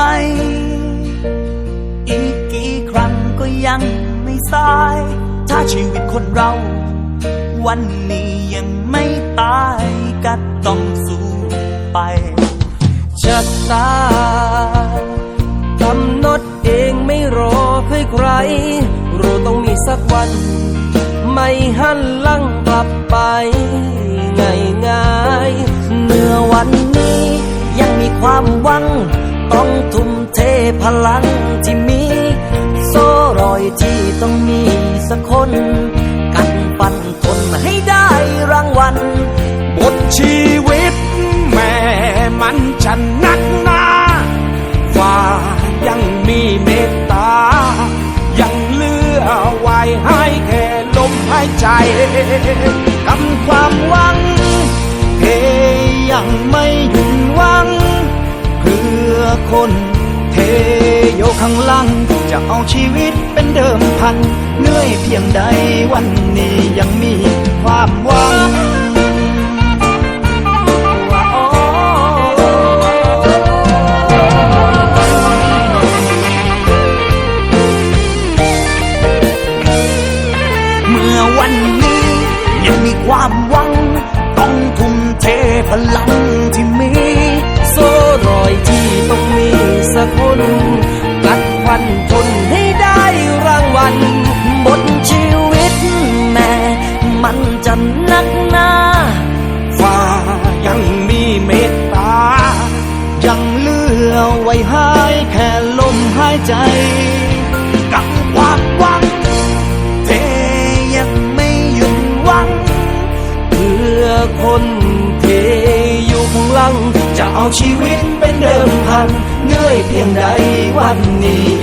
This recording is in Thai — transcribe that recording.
ไหม อีกกี่ครั้งก็ยังไม่สาย ถ้าชีวิตคนเรา วันนี้ยังไม่ตายก็ต้องสู้ไปชะตากำหนดเองไม่รอให้ใคร รู้ต้องมีสักวัน ไม่หันหลังกลับไปง่าย พลังที่มี โซ่รอยที่ต้องมีสักคน กันปันทนให้ได้รางวัลบทชีวิตแม่มันจะนักหนาว่ายังมีเมตตา ยังเลือไว้ให้แค่ลมหายใจกำความหวังเฮยังไม่หยุดหวังเพื่อคน เทโยข้างหลังจะเอาชีวิตเป็นเดิมพัน เหนื่อยเพียงใดวันนี้ยังมีความหวังเมื่อวันนี้ยังมีความหวัง ต้องทุ่มเทพลังที่มี มันนักหนาฟ้ายังมีเมตตา ยังเลือไว้ให้แค่ลมหายใจ กับความหวังเทยังไม่หยุดหวัง เพื่อคนเทอยู่ข้างหลัง จะเอาชีวิตเป็นเดิมพันเหนื่อยเพียงใดวันนี้